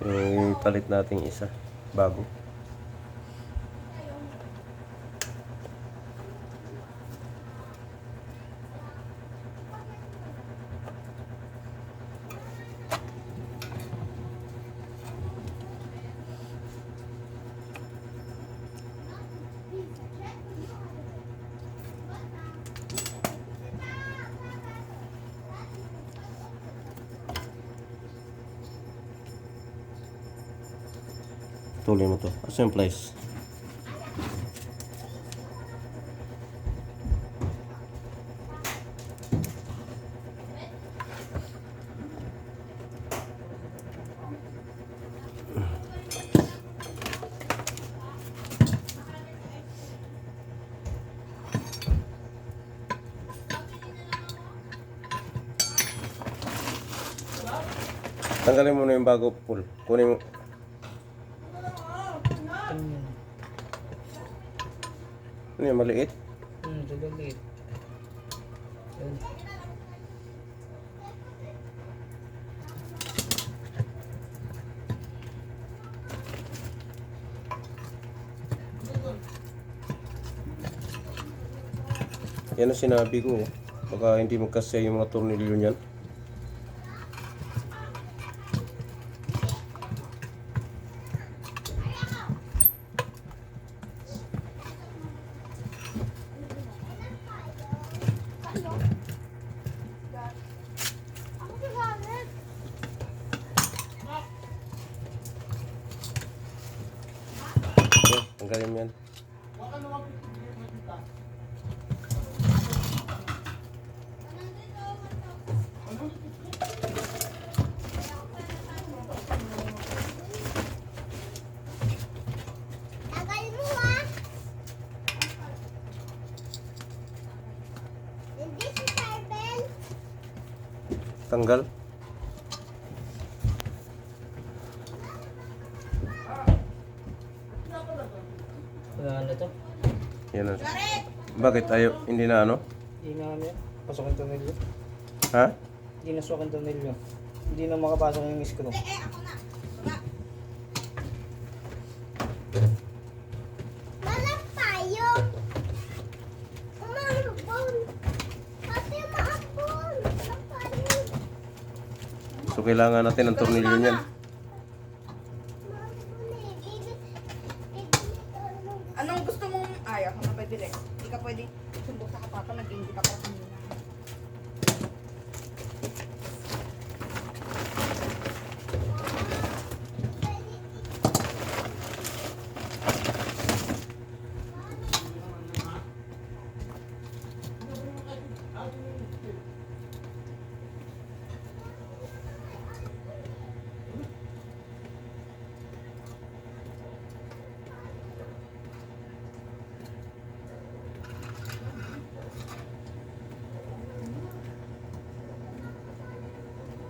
Yung palit nating isa. Bago. Tuloy mo to. Asa yung place? Tanggalin mo na yung bago pull. Kunin mo. Ano yung maliit? Hmm, ito liit. Yun. Yan ang sinabi ko. Baka hindi magkasya yung mga tornilyo niyan. Okay, tanggalin mo yan. Tagal mo ah. Hindi si Carbel. Tanggal. Na to. Yan ang... Bakit ayaw? Hindi na ano? Hindi na ano yan. Pasok ang tornilyo. Ha? Hindi na suwak ang tornilyo. Hindi na makapasok yung screw. Walang tayo. Umambon. Pati maambon. Walang tayo. So kailangan natin ng tornilyo niyan. Maambon eh. Bibit. Bibit. Anong gusto mong... Ay, ako na pwede rin. Hindi ka pwede sumbok sa kapata, nag-hindi ka pa kanina.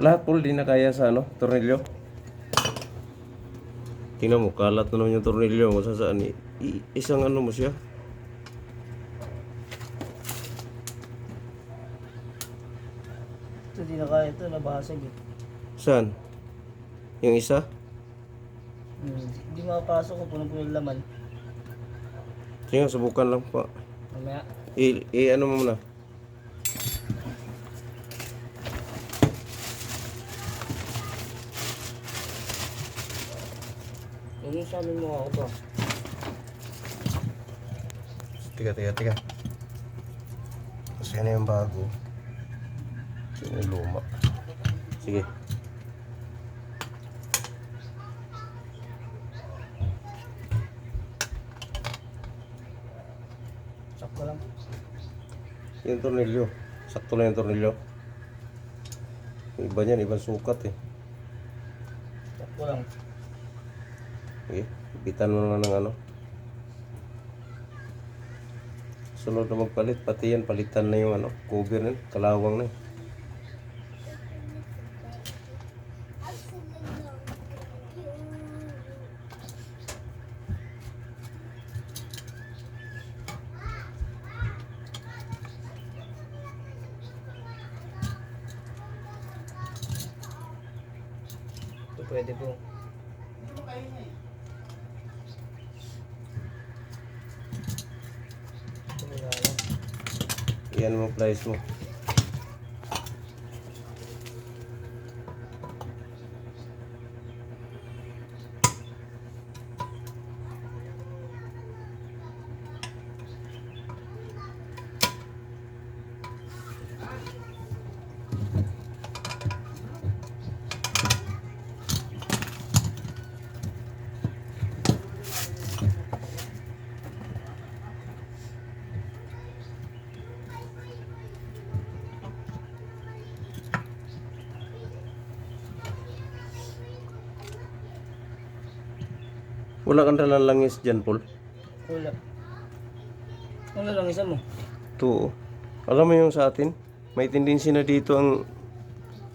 Lahat po di na kaya sa ano, tornilyo. Tingnan mo, kalat na naman yung tornilyo. Kung saan saan. I- isang ano mo siya. Ito, di na kaya ito. Nabasag eh. Saan? Yung isa? Hmm. Hindi makapasok kung puno-puno yung laman. Sige, subukan lang pa. Mamaya. I, i ano mo muna. Yun yung sabi mo ako to. Tiga, tiga, tiga. Kasi yan yung bago. Yan yung luma. Sige. Sakto lang. Yung tornilyo. Sakto lang yung tornilyo. Iba niyan, ibang sukat eh. Sakto lang. Sige, ipitan mo na ng ano. Sunod na magpalit, pati yan, palitan na yung ano, cover na, kalawang na. yun. Pwede po. Wala lang. Yan mo price mo. Wala kang dalang langis dyan, Paul. Wala. Wala lang isa mo. Ito, oh. alam mo yung sa atin, may tendency na dito ang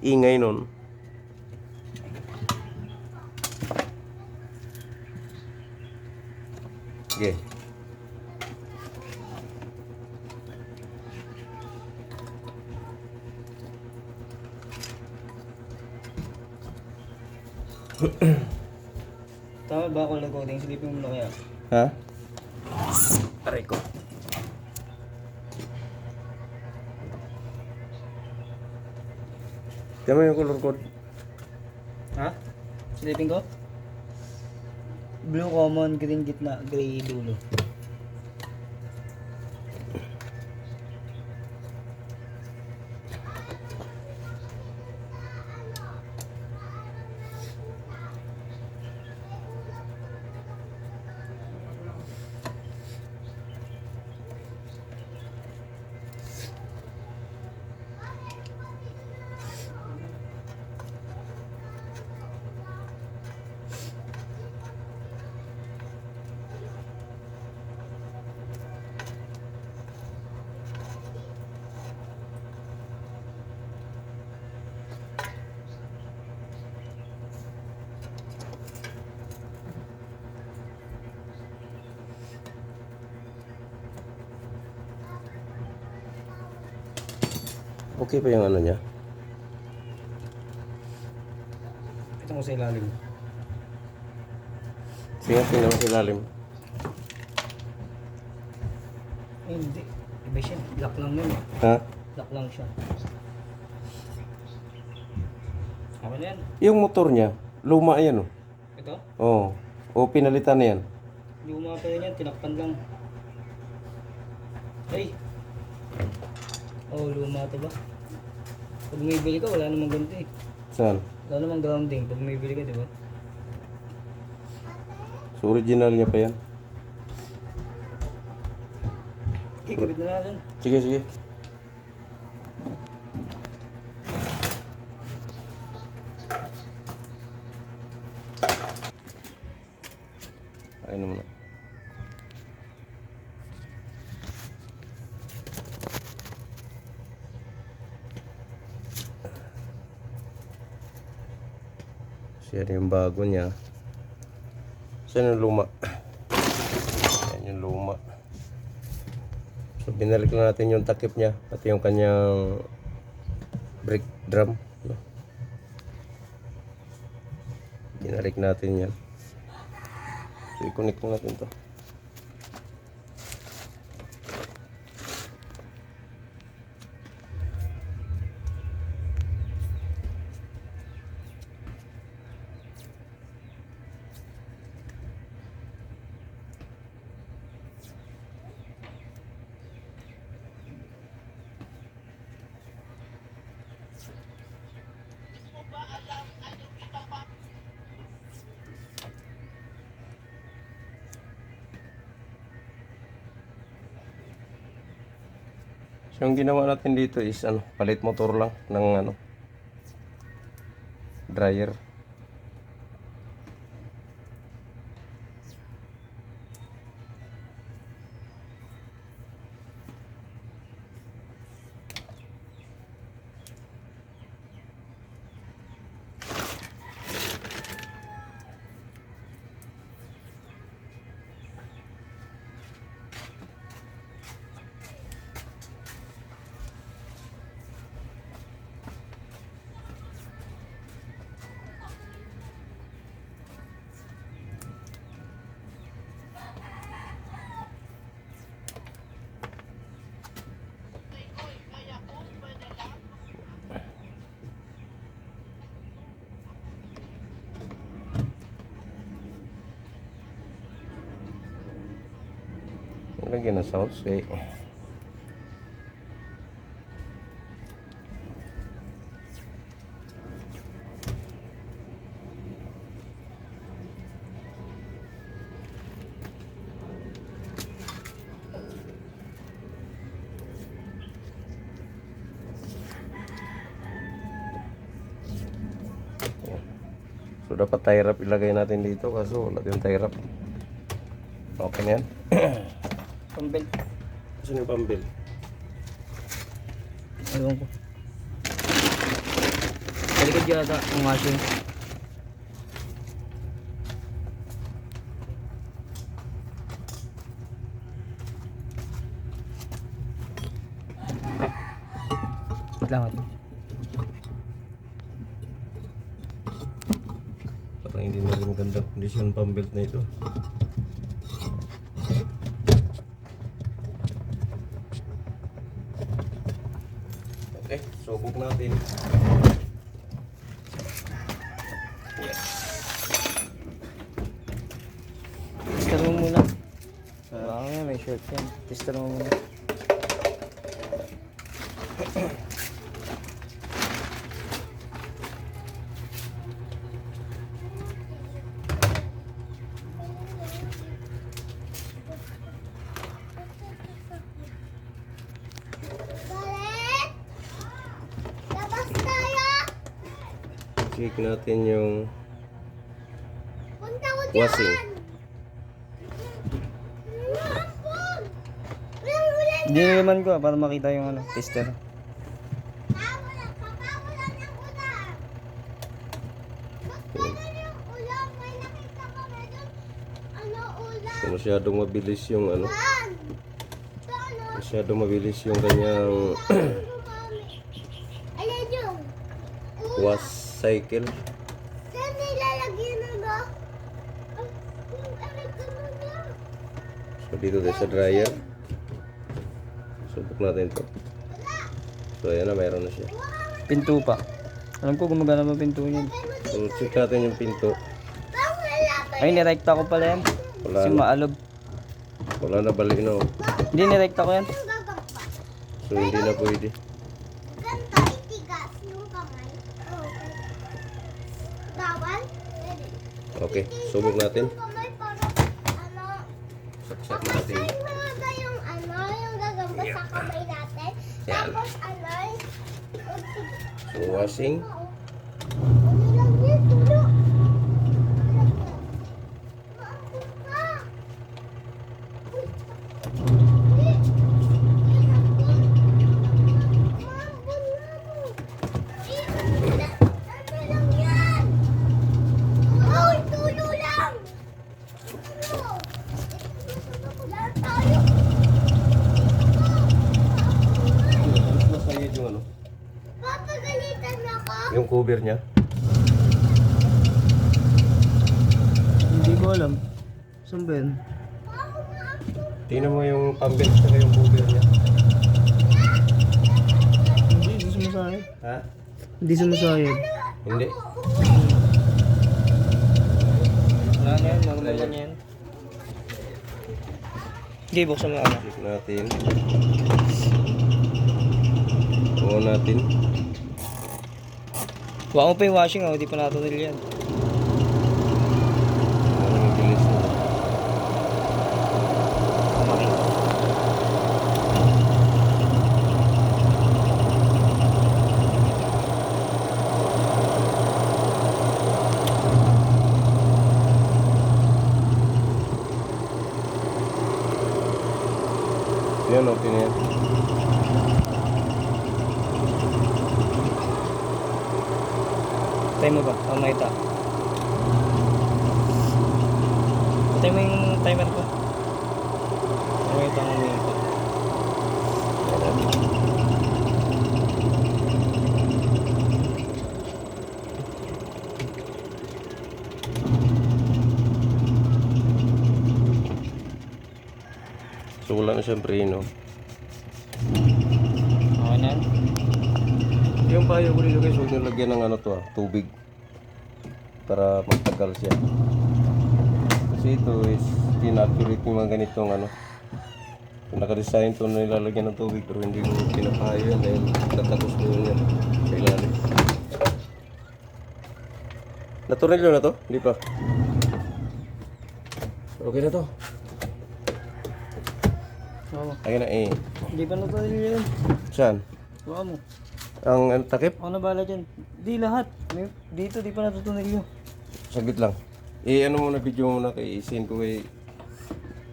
ingay nun. Sige. Tama ba ako recording? Silipin mo na kaya. Ha? Aray ko. Tama yung color code. Ha? Silipin ko? Blue common, green gitna, gray dulo. Okay pa yung ano niya? Ito mo sa ilalim. Sige, tingnan mo sa ilalim. Eh, hindi. Iba siya. Lock lang yun eh. Ha? Lock lang siya. Okay na yan. Yung motor niya, luma yan oh. Ito? Oo. O pinalitan na yan. Hindi ko makapala yan. Tinakpan lang. Ay! Oh, luma ito ba? Pag bumibili ka, wala namang ganito eh. Saan? Wala namang grounding. Pag bumibili ka, di ba? So original niya pa yan. Ikabit na natin. Sige, sige. Ayun naman. Siya yung bago niya. Saan yung luma? Ayan yung luma. So binalik na natin yung takip niya pati yung kanyang brake drum. No? Binalik natin yan. So i-connect na natin to. So yung ginawa natin dito is ano, palit motor lang ng ano dryer. Lagyan ng sounds eh. So dapat tie wrap ilagay natin dito kaso wala din tie wrap. Okay na yan. Pambel. Saan yung pambil? Ewan ko. Talikod yata ang washing. Wait lang ate. Parang hindi na rin maganda kondisyon pambelt na ito. Okay, subok natin. Tester mo muna. Baka nga may short yan. Tester mo muna. Check natin yung! Washing. Hindi naman ko para makita yung ano, tester. Ano kung masyadong mabilis yung ano, masyadong mabilis yung kanyang? Wash cycle. Saan nilalagyan ba? Na. So dito tayo sa dryer. Subok natin to. So ayan na, mayroon na siya. Pinto pa. Alam ko gumagana pa pinto niyan. So check natin yung pinto. Ay, nirekta ko pala yan. Wala Kasi na, maalog. wala na balik na. oh. Hindi, nirekta ko yan. So hindi na pwede. Ganito itigas yung kamay. Okay. Bawal? Pwede. Okay, subok natin. Yung kamay para ano. Saksak natin. ay mga yung ano, yung gagamba sa kamay natin. Yan. Tapos ano, So washing. ano lang yan, tulo. Maambun ka. Uy. Hindi. Maambun. Maambun na mo. Eh, ano lang yan? Uy, tulo lang. Tulo. Lahat tayo. Mas masayad yung ano, Papagalitan ako. yung cover niya. Hindi ko alam. Saan ba maambun. Tingnan mo yung pambelt saka yung cover niya. Hindi, hindi sumasayad. Ha? Hindi sumasayad. Hindi. Wala na yan, normal lang yan. Hindi, buksan mo ano. Check natin. Oo natin. Huwag mo pa yung washing ah, hindi pa natuloy yan. Na. Yan, okay na yan. Patay mo ba? Para makita. Patay mo yung timer ko. Para makita ang umiikot. So wala na siyempre no. Okay na yan. Yung payo ko dito guys, huwag nyo lagyan ng ano to ah, tubig. Para magtagal siya. Kasi ito is inaccurate yung mga ganitong ano. Nakadesign to na nilalagyan ng tubig pero hindi ko pinapayo yan dahil tatagos doon yan sa ilalim. Natural na to? Hindi pa. Okay na to. Oo. Ayun na eh. Hindi pa natuloy yun. Saan? Baka mo. Ang takip? Ako na bala dyan. Di lahat. May, dito di pa natutunil yun. Saglit lang. Eh ano muna video muna kay isin ko kay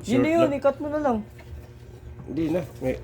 Yun na yun, i-cut mo na lang. Hindi na. May,